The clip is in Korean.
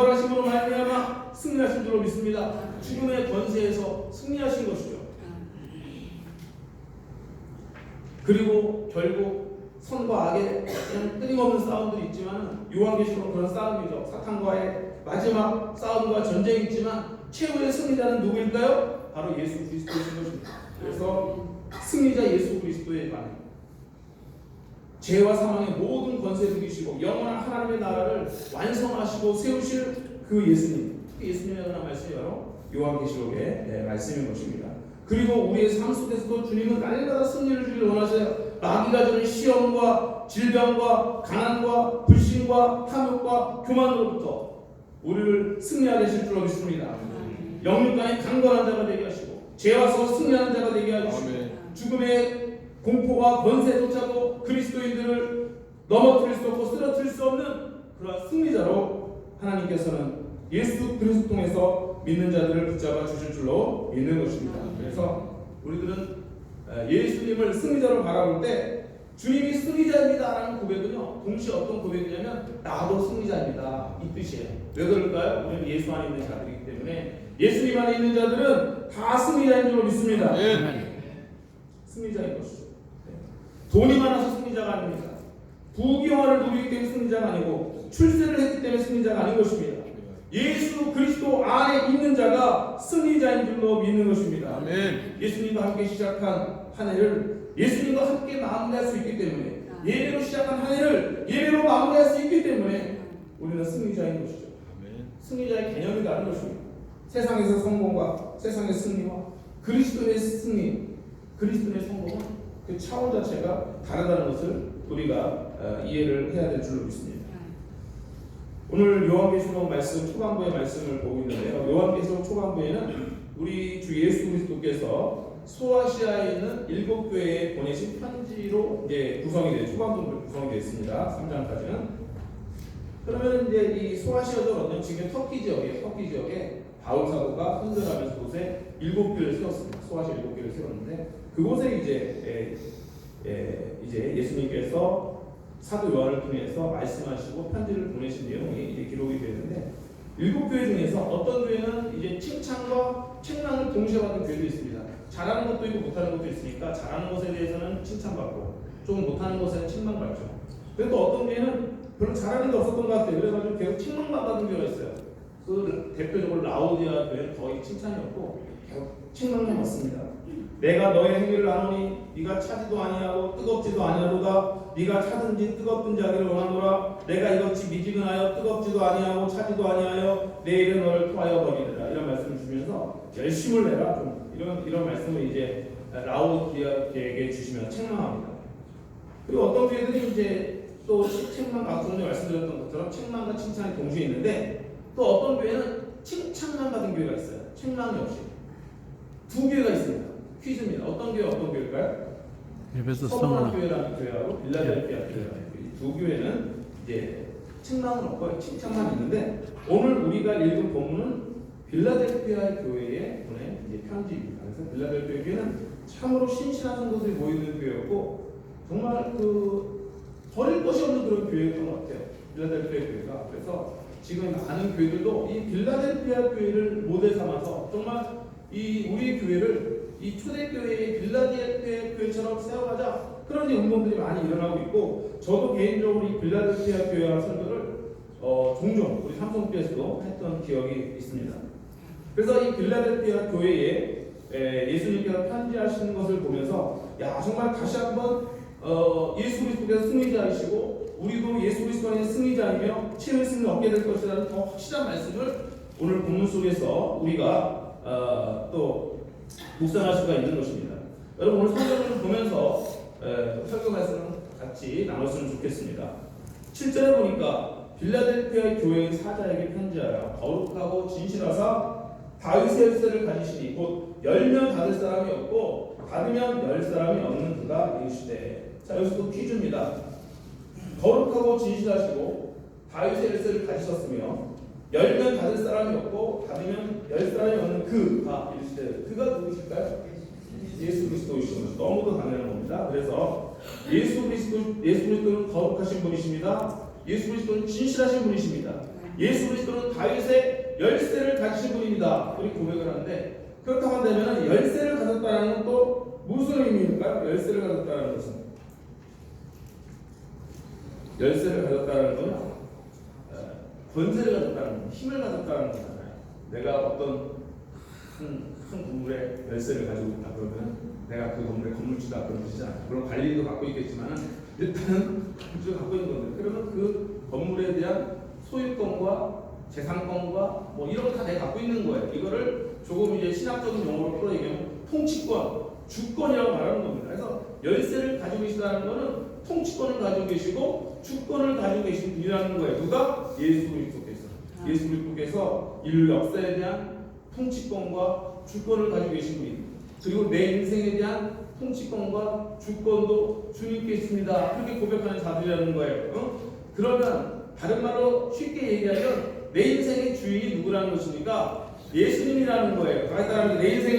부활하심으로 말미암아 승리하신 줄로 믿습니다. 죽음의 권세에서 승리하신 것이죠. 그리고 결국 선과 악의 그냥 끊임없는 싸움들이 있지만 요한계시록 그런 싸움이죠. 사탄과의 마지막 싸움과 전쟁이 있지만 최후의 승리자는 누구일까요? 바로 예수 그리스도이신 것입니다. 그래서 승리자 예수 그리스도의 반 죄와 사망의 모든 권세를 이기시고 영원한 하나님의 나라를 완성하시고 세우실 그 예수님 특히 예수님에 관한 말씀이 바로 요한계시록의 네, 말씀인 것입니다. 그리고 우리의 삶 속에서도 주님은 날마다 승리를 주길 원하세요. 마귀가 주는 시험과 질병과 가난과 불신과 탐욕과 교만으로부터 우리를 승리하게 하실 줄로 믿습니다. 영육간에 강건한 자가 되게 하시고 죄와서 승리하는 자가 되게 하시고. 죽음의 공포와 권세조차도 그리스도인들을 넘어뜨릴 수 없고 쓰러뜨릴 수 없는 그러한 승리자로 하나님께서는 예수 그리스도 통해서 믿는 자들을 붙잡아 주실 줄로 믿는 것입니다. 그래서 우리들은 예수님을 승리자로 바라볼 때 주님이 승리자입니다라는 고백은요 동시에 어떤 고백이냐면 나도 승리자입니다 이 뜻이에요. 왜 그럴까요? 우리는 예수 안에 있는 자들이기 때문에 예수님 안에 있는 자들은 다 승리자인 줄로 믿습니다. 아멘. 승리자인 것이죠. 네. 돈이 많아서 승리자가 아닙니다. 부귀영화를 누리기 때문에 승리자가 아니고 출세를 했기 때문에 승리자가 아닌 것입니다. 예수 그리스도 안에 있는 자가 승리자인 줄로 믿는 것입니다. 아멘. 예수님과 함께 시작한 한 해를 예수님과 함께 마무리할 수 있기 때문에 예배로 시작한 한 해를 예배로 마무리할 수 있기 때문에 우리는 승리자인 것이죠. 아멘. 승리자의 개념이 다른 것입니다. 세상에서 성공과 세상의 승리와 그리스도의 승리, 그리스도의 성공은 그 차원 자체가 다르다는 것을 우리가 어, 이해를 해야 될 줄로 믿습니다. 오늘 요한계시록 말씀 초반부의 말씀을 보고 있는데요. 요한계시록 초반부에는 우리 주 예수 그리스도께서 소아시아에 있는 일곱 교회에 보내신 편지로 이제 구성이 돼 초반부 구성이 되어 있습니다. 3장까지는 그러면 이제 이 소아시아도 어떤 지금 터키 지역에 터키 지역에 바울 사도가 선전하면서 곳에 일곱 교회를 세웠습니다. 소아시아 일곱 교회를 세웠는데 그곳에 이제 에, 에, 이제 예수님께서 사도 요한을 통해서 말씀하시고 편지를 보내신 내용이 이제 기록이 되는데 일곱 교회 중에서 어떤 교회는 이제 칭찬과 책망을 동시에 받은 교회도 있습니다. 잘하는 것도 있고 못하는 것도 있으니까 잘하는 것에 대해서는 칭찬받고 좀 못하는 것에는 책망받죠. 그리고 또 어떤 교회는 별로 잘하는 게 없었던 것 같아요. 그래가지고 계속 칭찬만 받은 교회가 있어요. 그 대표적으로 라오디아 교회는 거의 칭찬이 없고 계속 칭찬만 받습니다. 내가 너의 행위를 아노니 네가 차지도 아니하고 뜨겁지도 아니하도다 네가 차든지 뜨겁든지 하기를 원하노라 내가 이것이 미지근하여 뜨겁지도 아니하고 차지도 아니하여 내일은 너를 토하여 버리리라 이런 말씀을 주면서 열심을 내라 좀 이런 이런 말씀을 이제 라오디아에게 주시면 책망합니다. 그리고 어떤 교회들이 이제 또 책망 아까 전에 말씀드렸던 것처럼 책망과 칭찬이 동시에 있는데 또 어떤 교회는 칭찬만 받은 교회가 있어요. 책망이 없이 두 교회가 있습니다. 퀴즈입니다. 어떤 교회 어떤 교회일까요? 에베소 성은 교회라는 교회하고 빌라델피아 교회라는 교회 이두 교회는 이제 책망은 없고 칭찬만 있는데 오늘 우리가 읽은 본문은 빌라델피아 교회에 보낸 이제 편지입니다. 그래서 빌라델피아 교회는 참으로 신실한 성도들이 모이는 교회였고 정말 그 버릴 것이 없는 그런 교회였던 것 같아요. 빌라델피아 교회가 그래서 지금 많은 교회들도 이 빌라델피아 교회를 모델 삼아서 정말 이 우리 교회를 이 초대교회의 빌라델피아 교회처럼 세워가자 그런 운동들이 많이 일어나고 있고 저도 개인적으로 이 빌라델피아 교회와 설교를 어, 종종 우리 삼성교회에서도 했던 기억이 있습니다. 그래서 이 빌라델피아 교회에 에, 예수님께서 편지하시는 것을 보면서 야 정말 다시 한번 어, 예수 그리스도께서 승리자이시고 우리도 예수 그리스도 안에 승리자이며 최후의 승리를 얻게 될 것이라는 더 확실한 말씀을 오늘 본문 속에서 우리가 어, 또 묵상할 수가 있는 것입니다. 여러분 오늘 성경을 보면서 에, 설교 말씀을 같이 나눴으면 좋겠습니다. 7절에 보니까 빌라델피아의 교회의 사자에게 편지하여 거룩하고 진실하사 다윗의 열쇠를 가지시니 곧 열면 받을 사람이 없고 받으면 열 사람이 없는 그가 이르시되 자 여기서 퀴즈입니다. 거룩하고 진실하시고 다윗의 열쇠를 가지셨으며 열면 받을 사람이 없고 받으면 열 사람이 없는 그가 이르시되 그가 누구실까요? 예수 그리스도이시죠. 너무도 당연한 겁니다. 그래서 예수 그리스도 예수 그리스도는 거룩하신 분이십니다. 예수 그리스도는 진실하신 분이십니다. 예수 그리스도는 다윗의 열쇠를 가지신 분입니다. 우리 고백을 하는데 그렇다고 한다면 열쇠를 가졌다는 건또 무슨 의미일까요? 열쇠를 가졌다는 것은 열쇠를 가졌다는 건 어, 권세를 가졌다는 건 힘을 가졌다는 거잖아요. 내가 어떤 큰, 큰 건물의 열쇠를 가지고 있다 그러면 내가 그 건물의 건물주다 그런 뜻이잖아요. 물론 관리도 갖고 있겠지만은 일단은 건물주가 갖고 있는 건데 그러면 그 건물에 대한 소유권과 재산권과 뭐 이런 거 다 내가 갖고 있는 거예요. 이거를 조금 이제 신학적인 용어로 풀어 얘기하면 통치권, 주권이라고 말하는 겁니다. 그래서 열쇠를 가지고 계시다는 거는 통치권 을 가지고 계시고 주권을 가지고 계신 분이라는 거예요. 누가? 예수 그리스도께서. 예수 그리스도께서 인류 역사에 대한 통치권과 주권을 가지고 계신 분입니다. 그리고 내 인생에 대한 통치권과 주권도 주님께 있습니다. 그렇게 고백하는 자들이라는 거예요. 어? 그러면 다른 말로 쉽게 얘기하면 내 인생의 주인이 누구라는 것입니까? 예수님이라는 거예요. 다 따라 내 인생